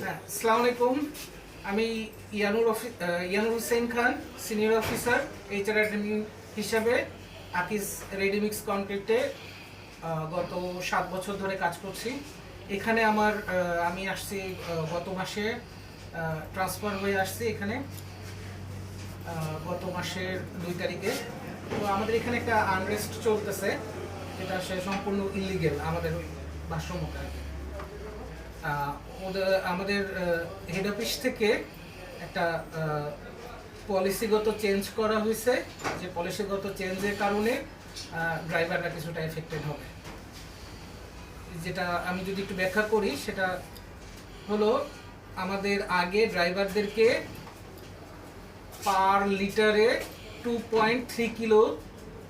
হ্যাঁ আসসালামু আলাইকুম। আমি Yanur Yanur Hossain Khan, senior officer, HR admin হিসাবে আকিস রেডিমিক্স কন্ট্রাক্টে গত সাত বছর ধরে কাজ করছি। এখানে আমার আমি আসছি গত মাসে ট্রান্সফার হয়ে আসছি এখানে গত মাসের দুই তারিখে। তো আমাদের এখানে একটা আনরেস্ট চলতেছে এটা সে সম্পূর্ণ ইলিগেল আমাদের ভাষ্যমতে আর ওদের, আমাদের হেড অফিস থেকে একটা পলিসিগত চেঞ্জ করা হয়েছে। যে পলিসিগত চেঞ্জের কারণে ড্রাইভাররা কিছুটা এফেক্টেড হবে। যেটা আমি যদি একটু ব্যাখ্যা করি, সেটা হলো আমাদের আগে ড্রাইভারদেরকে পার লিটারে টু পয়েন্ট থ্রি কিলো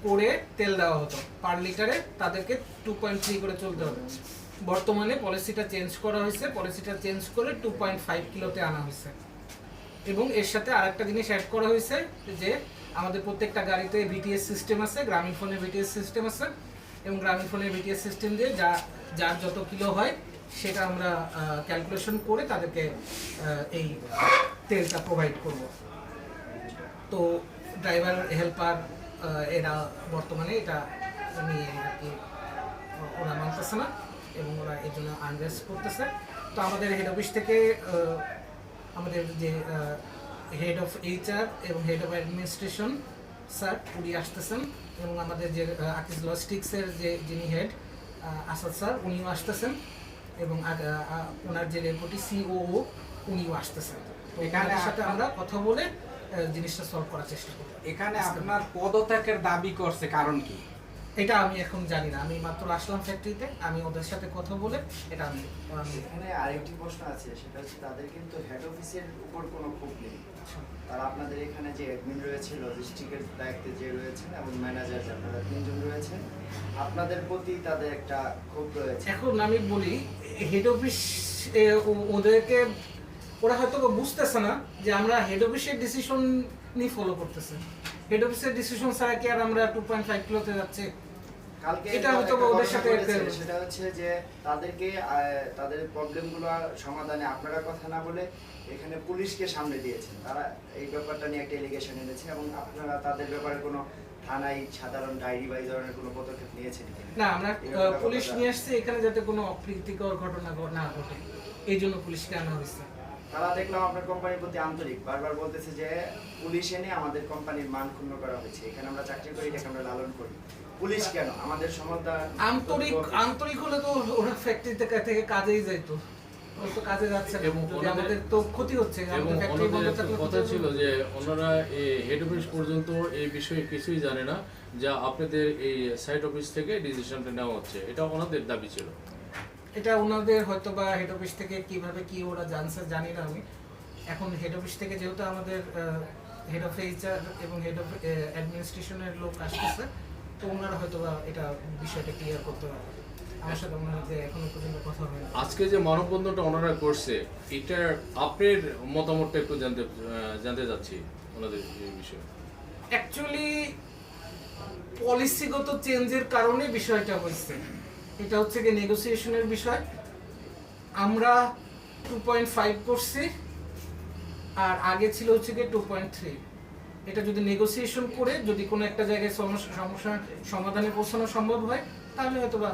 করে তেল দেওয়া হতো। পার লিটারে তাদেরকে টু পয়েন্ট থ্রি করে চলতে হবে। বর্তমানে পলিসিটা চেঞ্জ করা হয়েছে। পলিসিটা চেঞ্জ করে টু পয়েন্ট ফাইভ কিলোতে আনা হয়েছে। এবং এর সাথে আরেকটা জিনিস অ্যাড করা হয়েছে যে আমাদের প্রত্যেকটা গাড়িতে ভিটিএস সিস্টেম আছে, গ্রামীণ ফোনের ভিটিএস সিস্টেম আছে এবং গ্রামীণ ফোনের ভিটিএস সিস্টেম দিয়ে যা, যার যত কিলো হয় সেটা আমরা ক্যালকুলেশন করে তাদেরকে এই তেলটা প্রোভাইড করব। তো ড্রাইভার হেল্পার এরা বর্তমানে এটা নিয়ে আর কি ওরা মানতেছে না। এবং ওরা এই জন্য আনরেস্ট করতেছে। তো আমাদের হেড অফিস থেকে আমাদের যে হেড অফ এইচআর এবং হেড অফ অ্যাডমিনিস্ট্রেশন স্যার উনি আসতেছেন এবং আমাদের যে আকিজ লজিস্টিক্সের যে যিনি হেড আসাদ স্যার উনিও আসতেছেন এবং ওনার যে ডেপুটি সিও উনিও আসতেছেন। এখানে সাথে আমরা কথা বলে জিনিসটা সলভ করার চেষ্টা করি এখানে আপনার পদত্যাগের দাবি করছে কারণ কি? এটা আমি এখন জানি না। আমি মাত্র আসলাম ফ্যাক্টরিতে আমি ওদের সাথে কথা বলে এটা আমি এখানে আরেকটি প্রশ্ন আছে সেটা হচ্ছে তাদের কিন্তু হেড অফিসের উপর কোনো ক্ষোভ নেই। তারা আপনাদের এখানে যে অ্যাডমিন রয়েছে লজিস্টিকের দায়িত্বে যে রয়েছেন এবং ম্যানেজার যে আপনারা তিনজন রয়েছেন আপনাদের প্রতি তাদের একটা ক্ষোভ রয়েছে। এখন আমি বলি হেড অফিস ওদেরকে ওরা হয়তো বুঝতেছে না যে আমরা হেড অফিসের ডিসিশন নিয়ে ফলো করতেছে। হেড অফিসের ডিসিশন ছাড়া কি আর আমরা টু পয়েন্ট ফাইভ কিলোতে যাচ্ছে? এটা হয়তো ওদের ঘটনা সাথে সেটা হচ্ছে যে তাদেরকে তাদের প্রবলেমগুলো সমাধানে আপনারা কথা না বলে এখানে পুলিশকে সামনে দিয়েছেন। তারা এই ব্যাপারটা নিয়ে একটা এলিগেশন এনেছে এবং আপনারা তাদের ব্যাপারে কোনো থানায় সাধারণ ডায়েরি বা এই ধরনের কোনো পদক্ষেপ নিয়েছেন না আমরা পুলিশ নিয়ে আসছে এখানে যাতে কোনো অপ্রীতিকর ঘটনা না ঘটে। এই জন্য পুলিশকে আনা হয়েছে। তারা দেখলাম আপনার কোম্পানির প্রতি আন্তরিক বারবার বলতেছে যে পুলিশ এনে আমাদের কোম্পানির মান ক্ষুণ্ণ করা হয়েছে। এখানে আমরা চাকরি করি এটাকে আমরা লালন করি। পুলিশ কেন? আমাদের সমতা আন্তরিক আন্তরিক হলে তো ওরা ফ্যাক্টরি থেকে কাজেই যাইতো। কাজে যাচ্ছে এবং আমাদের তো ক্ষতি হচ্ছে এবং আমাদের ফ্যাক্টরি বন্ধ ওনাদের একটা থাকলে কথা ছিল যে ওনারা হেড অফিস পর্যন্ত এই বিষয়ে কিছুই জানে না যা আপনাদের এই সাইট অফিস থেকে ডিসিশনটা নেওয়া হচ্ছে। এটা ওনাদের দাবি ছিল। এটা ওনাদের হয়তো বা হেড অফিস থেকে কীভাবে কি ওরা জানছে জানি না আমি। এখন হেড অফিস থেকে যেহেতু আমাদের হেড অফ এইচআর এবং হেড অফ অ্যাডমিনিস্ট্রেশনের লোক আসতেছে তো ওনারা হয়তো বা এটা বিষয়টা ক্লিয়ার করতে পারবে। আমার সাথে যে এখনও পর্যন্ত কথা হয়নি আজকে যে মানববন্ধনটা ওনারা করছে এটার আপনার মতামতটা একটু জানতে জানতে যাচ্ছি ওনাদের এই বিষয়ে। অ্যাকচুয়ালি পলিসিগত চেঞ্জের কারণে বিষয়টা হয়েছে। এটা হচ্ছে কি নেগোসিয়েশনের বিষয়। আমরা টু পয়েন্ট ফাইভ করছি আর আগে ছিল হচ্ছে কি টু পয়েন্ট থ্রি এটা যদি নেগোসিয়েশন করে যদি কোনো একটা জায়গায় সমস্যা সমস্যার সমাধানে পৌঁছানো সম্ভব হয় তাহলে হয়তো বা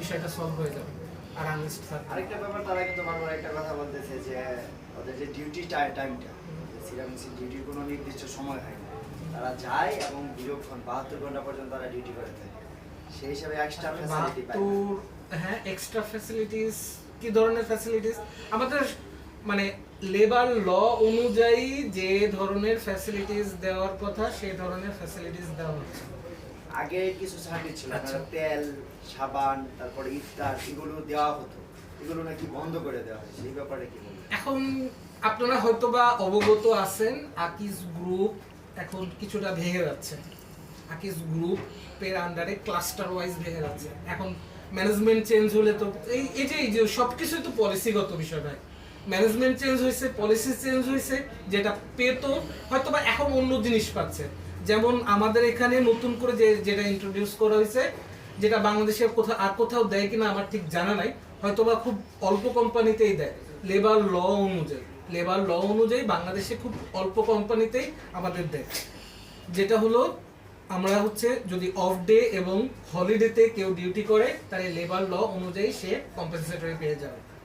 বিষয়টা সলভ হয়ে যাবে। আর আনলিস্ট আরেকটা ব্যাপার তারা কিন্তু বারবার একটা কথা বলতেছে যে ওদের যে ডিউটি টাইমটা সিরামিক্সের ডিউটির কোনো নির্দিষ্ট সময় হয় না তারা যায় এবং দীর্ঘক্ষণ বাহাত্তর ঘণ্টা পর্যন্ত তারা ডিউটি করে থাকে। সেই হিসাবে এক্সট্রা ফ্যাসিলিটি পায় না। বাহাত্তর হ্যাঁ এক্সট্রা ফ্যাসিলিটিস কি ধরনের ফ্যাসিলিটিস আমাদের মানে লেবার ল অনুযায়ী যে ধরনের ফ্যাসিলিটিস দেওয়ার কথা সেই ধরনের ফ্যাসিলিটিস দেওয়া হচ্ছে। আগে কিছু সার্ভিস ছিল আচ্ছা। তেল সাবান তারপরে ইফতার এগুলো দেওয়া হতো। এগুলো নাকি বন্ধ করে দেওয়া হয় সেই ব্যাপারে কি এখন আপনারা হয়তোবা অবগত আছেন আকিস গ্রুপ এখন কিছুটা ভেঙে যাচ্ছে। আকিস গ্রুপের আন্ডারে ক্লাস্টার ওয়াইজ ভেঙে যাচ্ছে। এখন ম্যানেজমেন্ট চেঞ্জ হলে তো এই এই যে এই যে সব কিছুই তো পলিসিগত বিষয় ভাই। ম্যানেজমেন্ট চেঞ্জ হয়েছে পলিসি চেঞ্জ হয়েছে, যেটা পেতো হয়তো বা এখন অন্য জিনিস পাচ্ছে। যেমন আমাদের এখানে নতুন করে যে, যেটা ইন্ট্রোডিউস করা হয়েছে, যেটা বাংলাদেশে কোথাও আর কোথাও দেয় কিনা আমার ঠিক জানা নাই হয়তো বা খুব অল্প কোম্পানিতেই দেয়। লেবার ল অনুযায়ী লেবার ল অনুযায়ী বাংলাদেশে খুব অল্প কোম্পানিতেই আমাদের দেয়। যেটা হলো আমরা হচ্ছে যদি অফ ডে এবং হলিডেতে কেউ ডিউটি করে, তাহলে লেবার ল অনুযায়ী সে কম্পেনসেটরি পেয়ে যাবে।